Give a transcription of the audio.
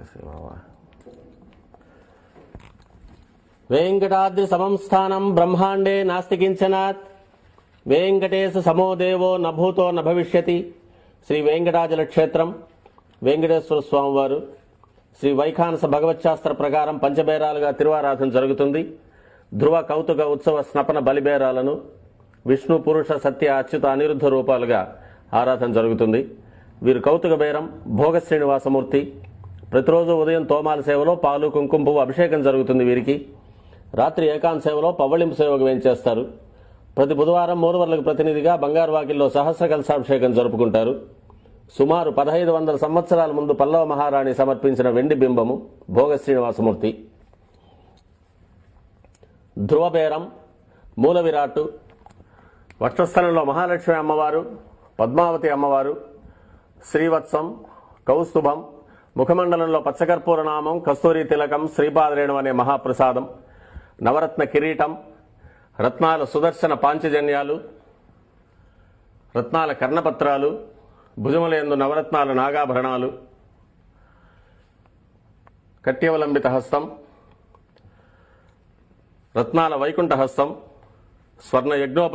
శివవా. వెంకటాద్రి సమం బ్రహ్మాండే నాస్తి కించనాత్ సమోదేవో నభూతో న శ్రీ వెంకటాచల క్షేత్రం వెంకటేశ్వర స్వామివారు. శ్రీ వైఖానస భగవత్శాస్త్ర ప్రకారం పంచబేరాలుగా తిరువారాధన జరుగుతుంది. ధ్రువ కౌతుక ఉత్సవ స్నపన బలిబేరాలను విష్ణు పురుష సత్య అచ్యుత అనిరుద్ధ రూపాలుగా ఆరాధన జరుగుతుంది. వీరు కౌతుక బేరం భోగ శ్రీనివాసమూర్తి ప్రతిరోజు ఉదయం తోమాల సేవలో పాలు కుంకుమ పువ్వు అభిషేకం జరుగుతుంది వీరికి. రాత్రి ఏకాంత సేవలో పవ్వళింపు సేవకు వేయించేస్తారు ప్రతి బుధవారం మూడువర్లకు ప్రతినిధిగా బంగారు వాకిల్లో సహస్ర కలశాభిషేకం జరుపుకుంటారు. సుమారు పదహైదు వందల సంవత్సరాల ముందు పల్లవ మహారాణి సమర్పించిన వెండి బింబము భోగ శ్రీనివాసమూర్తి ధ్రువబేరం మూల విరాట్టు వక్షస్థలంలో మహాలక్ష్మి అమ్మవారు పద్మావతి అమ్మవారు శ్రీవత్సం కౌస్తుభం ముఖమండలంలో పచ్చకర్పూర నామం కస్తూరి తిలకం శ్రీపాదరేణు అనే మహాప్రసాదం నవరత్న కిరీటం రత్నాల సుదర్శన పాంచజన్యాలు రత్నాల కర్ణపత్రాలు భుజములందు నవరత్నాల నాగాభరణాలు కట్యవలంబిత హస్తం రత్నాల వైకుంఠ హస్తం స్వర్ణ యజ్ఞోప